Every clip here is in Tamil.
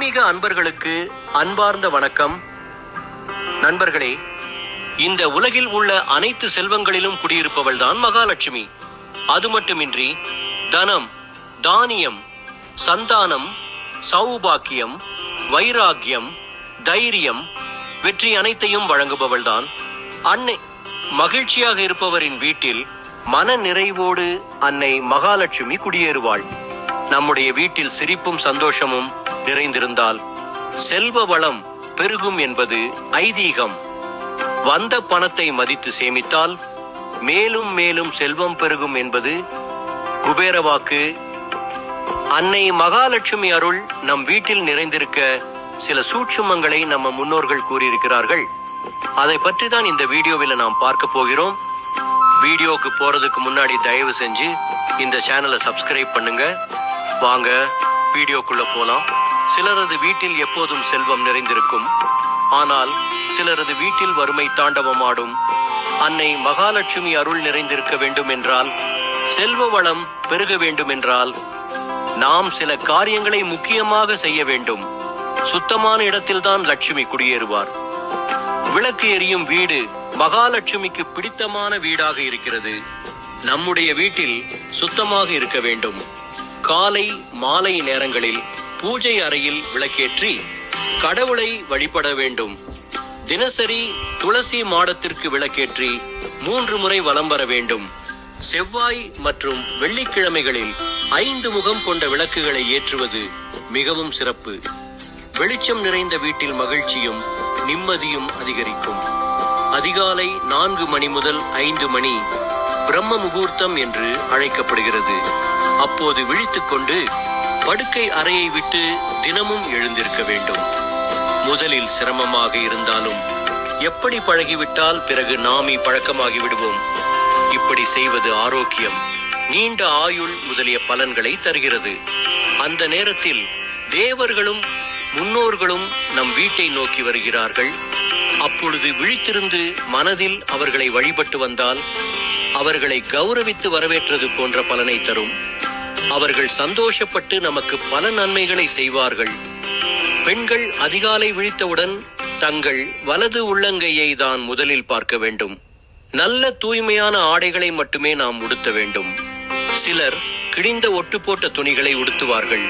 ஆன்மீக அன்பர்களுக்கு அன்பார்ந்த வணக்கம். நண்பர்களே இந்த உலகில் உள்ள அனைத்து செல்வங்களிலும் குடியிருப்பவள் தான் மகாலட்சுமி. அது மட்டுமின்றி தனம் தானியம் சந்தானம் சௌபாக்கியம் வைராக்கியம் தைரியம் வெற்றி அனைத்தையும் வழங்குபவள் தான். அன்னை மகிழ்ச்சியாக இருப்பவரின் வீட்டில் மன நிறைவோடு அன்னை மகாலட்சுமி குடியேறுவாள். நம்முடைய வீட்டில் சிரிப்பும் சந்தோஷமும் நிறைந்திருந்தால் செல்வ வளம் பெருகும் என்பது ஐதீகம். வந்த பணத்தை மதித்து சேமித்தால் மேலும் மேலும் செல்வம் பெருகும் என்பது குபேரவாக்கு. அன்னை மகாலட்சுமி அருள் நம் வீட்டில் நிறைந்திருக்க சில சூட்சுமங்களை நம்ம முன்னோர்கள் கூறியிருக்கிறார்கள். அதை பற்றி தான் இந்த வீடியோவில் நாம் பார்க்க போகிறோம். வீடியோவுக்கு போறதுக்கு முன்னாடி தயவு செஞ்சு இந்த சேனலை சப்ஸ்கிரைப் பண்ணுங்க. வாங்க வீடியோக்குள்ள போலாம். சிலரது வீட்டில் எப்போதும் செல்வம் நிறைந்திருக்கும். ஆனால் சிலரது வீட்டில் வறுமை தாண்டவமாடும். அன்னை மகாலட்சுமி அருள் நிறைந்திருக்க வேண்டும் என்றால் செல்வ வளம் பெருக வேண்டும் என்றால் நாம் சில காரியங்களை முக்கியமாக செய்ய வேண்டும். சுத்தமான இடத்தில்தான் லட்சுமி குடியேறுவார். விளக்கு எரியும் வீடு மகாலட்சுமிக்கு பிடித்தமான வீடாக இருக்கிறது. நம்முடைய வீட்டில் சுத்தமாக இருக்க வேண்டும். காலை மாலை நேரங்களில் பூஜை அறையில் விளக்கேற்றி கடவுளை வழிபட வேண்டும். தினசரி துளசி மாடத்திற்கு விளக்கேற்றி மூன்று முறை வலம் வர வேண்டும். செவ்வாய் மற்றும் வெள்ளிக்கிழமைகளில் ஐந்து முகம் கொண்ட விளக்குகளை ஏற்றுவது மிகவும் சிறப்பு. வெளிச்சம் நிறைந்த வீட்டில் மகிழ்ச்சியும் நிம்மதியும் அதிகரிக்கும். அதிகாலை நான்கு மணி முதல் ஐந்து மணி பிரம்ம முகூர்த்தம் என்று அழைக்கப்படுகிறது. அப்போது விழித்துக்கொண்டு படுக்கை அறையை விட்டு தினமும் எழுந்திருக்க வேண்டும். முதலில் சிரமமாக இருந்தாலும் எப்படி பழகிவிட்டால் பிறகு நாமி பழக்கமாகி விடுவோம். இப்படி செய்வது ஆரோக்கியம் நீண்ட ஆயுள் முதலிய பலன்களை தருகிறது. அந்த நேரத்தில் தேவர்களும் முன்னோர்களும் நம் வீட்டை நோக்கி வருகிறார்கள். அப்பொழுது விழித்திருந்து மனதில் அவர்களை வழிபட்டு வந்தால் அவர்களை கௌரவித்து வரவேற்றது போன்ற பலனை தரும். அவர்கள் சந்தோஷப்பட்டு நமக்கு பல நன்மைகளை செய்வார்கள். பெண்கள் அதிகாலை விழித்தவுடன் தங்கள் வலது உள்ளங்கையை தான் முதலில் பார்க்க வேண்டும். நல்ல தூய்மையான ஆடைகளை மட்டுமே நாம் உடுத்த வேண்டும். சிலர் கிழிந்த ஒட்டு போட்ட துணிகளை உடுத்துவார்கள்.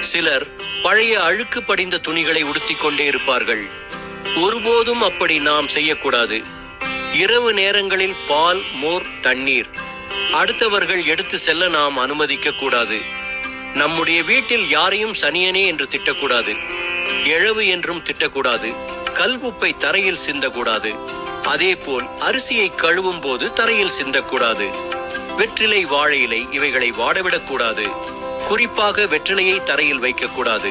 சிலர் பழைய அழுக்கு படிந்த துணிகளை உடுத்திக் கொண்டே இருப்பார்கள். ஒருபோதும் அப்படி நாம் செய்யக்கூடாது. இரவு நேரங்களில் பால் மோர் தண்ணீர் அடுத்தவர்கள் எடுத்து செல்ல நாம் அனுமதிக்க கூடாது. நம்முடைய வீட்டில் யாரையும் சனியனே என்று திட்டக்கூடாது. எழவு என்றும் திட்டக்கூடாது. கல்குப்பை தரையில் சிந்தக்கூடாது. அதேபோல் அரிசியை கழுவும் போது தரையில் சிந்தக்கூடாது. வெற்றிலை வாழை இலை இவைகளை வாடவிடக்கூடாது குறிப்பாக வெற்றிலையை தரையில் வைக்கக்கூடாது.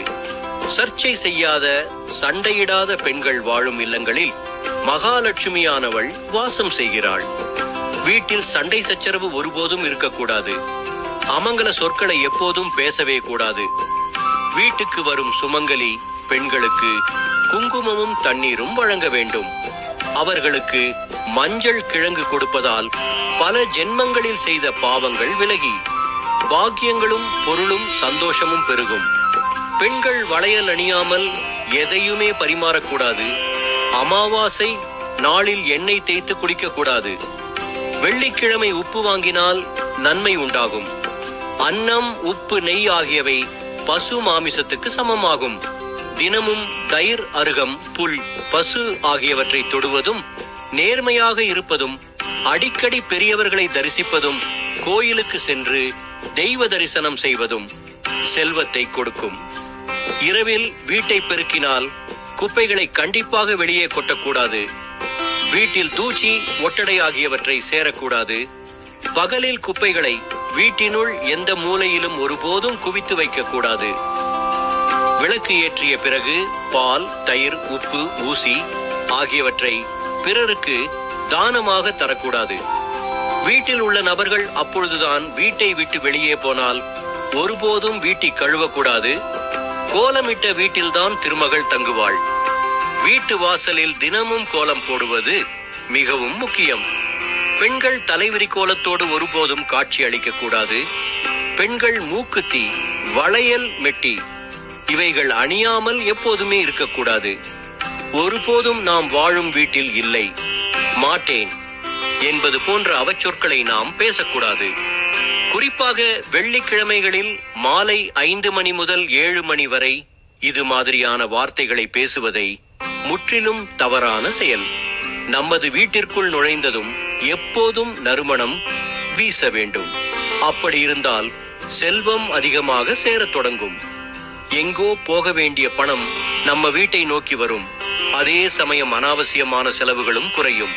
சர்ச்சை செய்யாத சண்டையிடாத பெண்கள் வாழும் இல்லங்களில் மகாலட்சுமியானவள் வாசம் செய்கிறாள். வீட்டில் சண்டை சச்சரவு ஒருபோதும் இருக்கக்கூடாது. அமங்கல சொற்களை எப்போதும் பேசவே கூடாது. வீட்டுக்கு வரும் சுமங்கலி பெண்களுக்கு குங்குமமும் தண்ணீரும் வழங்க வேண்டும். அவர்களுக்கு மஞ்சள் கிழங்கு கொடுப்பதால் பல ஜென்மங்களில் செய்த பாவங்கள் விலகி பாக்கியங்களும் பொருளும் சந்தோஷமும் பெருகும். பெண்கள் வளையல் அணியாமல் எதையுமே பரிமாறக்கூடாது. அமாவாசை நாளில் எண்ணெய் தேய்த்து குடிக்கக்கூடாது. வெள்ளிக்கிழமை உப்பு வாங்கினால் நன்மை உண்டாகும். அன்னம் உப்பு நெய் ஆகியவை பசு மாமிசத்துக்கு சமமாகும். தினமும் தயிர் அருகம் புல் பசு ஆகியவற்றை தொடுவதும் நேர்மையாக இருப்பதும் அடிக்கடி பெரியவர்களை தரிசிப்பதும் கோயிலுக்கு சென்று தெய்வ தரிசனம் செய்வதும் செல்வத்தை கொடுக்கும். இரவில் வீட்டை பெருக்கினால் குப்பைகளை கண்டிப்பாக வெளியே கொட்டக்கூடாது. வீட்டில் தூச்சி ஒட்டடை ஆகியவற்றை சேரக்கூடாது. பகலில் குப்பைகளை வீட்டினுள் எந்த மூலையிலும் ஒருபோதும் குவித்து வைக்கக்கூடாது. விளக்கு ஏற்றிய பிறகு பால் தயிர் உப்பு ஊசி ஆகியவற்றை பிறருக்கு தானமாக தரக்கூடாது. வீட்டில் உள்ள நபர்கள் அப்பொழுதுதான் வீட்டை விட்டு வெளியே போனால் ஒருபோதும் வீட்டை கழுவக்கூடாது. கோலமிட்ட வீட்டில்தான் திருமகள் தங்குவாள். வீட்டு வாசலில் தினமும் கோலம் போடுவது மிகவும் முக்கியம். பெண்கள் தலைவிரி கோலத்தோடு ஒருபோதும் காட்சி அளிக்க கூடாது. பெண்கள் மூக்குத்தி வளையல் மெட்டி இவைகள் அணியாமல் எப்போதுமே இருக்கக்கூடாது ஒருபோதும் நாம் வாழும் வீட்டில் இல்லை மாட்டேன் என்பது போன்ற அவச்சொற்களை நாம் பேசக்கூடாது. குறிப்பாக வெள்ளிக்கிழமைகளில் மாலை ஐந்து மணி முதல் ஏழு மணி வரை இது மாதிரியான வார்த்தைகளை பேசுவதை முற்றிலும் தவறான செயல். நமது வீட்டிற்குள் நுழைந்ததும் எப்போதும் நறுமணம் வீச வேண்டும். அப்படி இருந்தால் செல்வம் அதிகமாக சேரத் தொடங்கும். எங்கோ போக வேண்டிய பணம் நம்ம வீட்டை நோக்கி வரும். அதே சமயம் அனாவசியமான செலவுகளும் குறையும்.